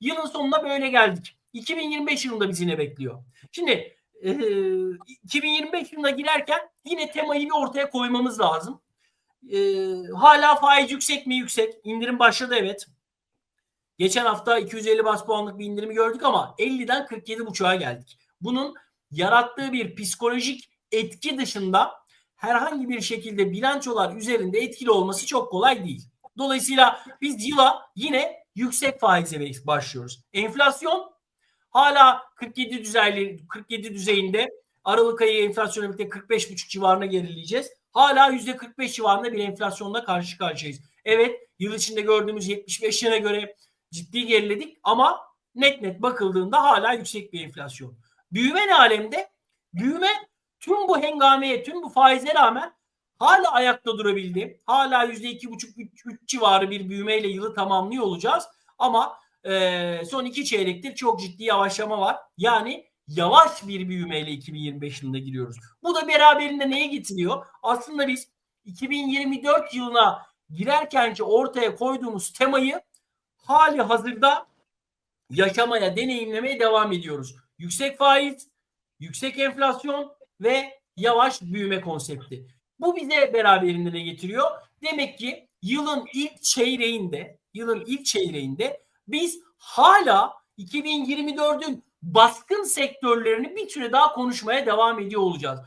Yılın sonuna böyle geldik. 2025 yılında bizi ne bekliyor? Şimdi e, 2025 yılına girerken yine temayı bir ortaya koymamız lazım. E, hala faiz yüksek mi? Yüksek. İndirim başladı evet. Geçen hafta 250 bas puanlık bir indirimi gördük ama 50'den 47,5'a geldik. Bunun yarattığı bir psikolojik etki dışında herhangi bir şekilde bilançolar üzerinde etkili olması çok kolay değil. Dolayısıyla biz yıla yine yüksek faize başlıyoruz. Enflasyon hala 47 düzeyli 47 düzeyinde Aralık ayı enflasyonu birlikte 45,5 civarına gerileyeceğiz. Hala %45 civarında bir enflasyonla karşı karşıyayız. Evet yıl içinde gördüğümüz 75 yıla göre ciddi geriledik ama net net bakıldığında hala yüksek bir enflasyon. Büyüme ne alemde? Büyüme tüm bu hengameye, tüm bu faize rağmen hala ayakta durabildi. Hala %2,5-3 civarı bir büyümeyle yılı tamamlıyor olacağız. Ama e, son iki çeyrektir çok ciddi yavaşlama var. Yani yavaş bir büyümeyle 2025 yılında giriyoruz. Bu da beraberinde neye getiriyor? Aslında biz 2024 yılına girerkenki ortaya koyduğumuz temayı hali hazırda yaşamaya, deneyimlemeye devam ediyoruz. Yüksek faiz, yüksek enflasyon ve yavaş büyüme konsepti. Bu bize beraberinde ne getiriyor? Demek ki yılın ilk çeyreğinde, yılın ilk çeyreğinde biz hala 2024'ün baskın sektörlerini bir süre daha konuşmaya devam ediyor olacağız.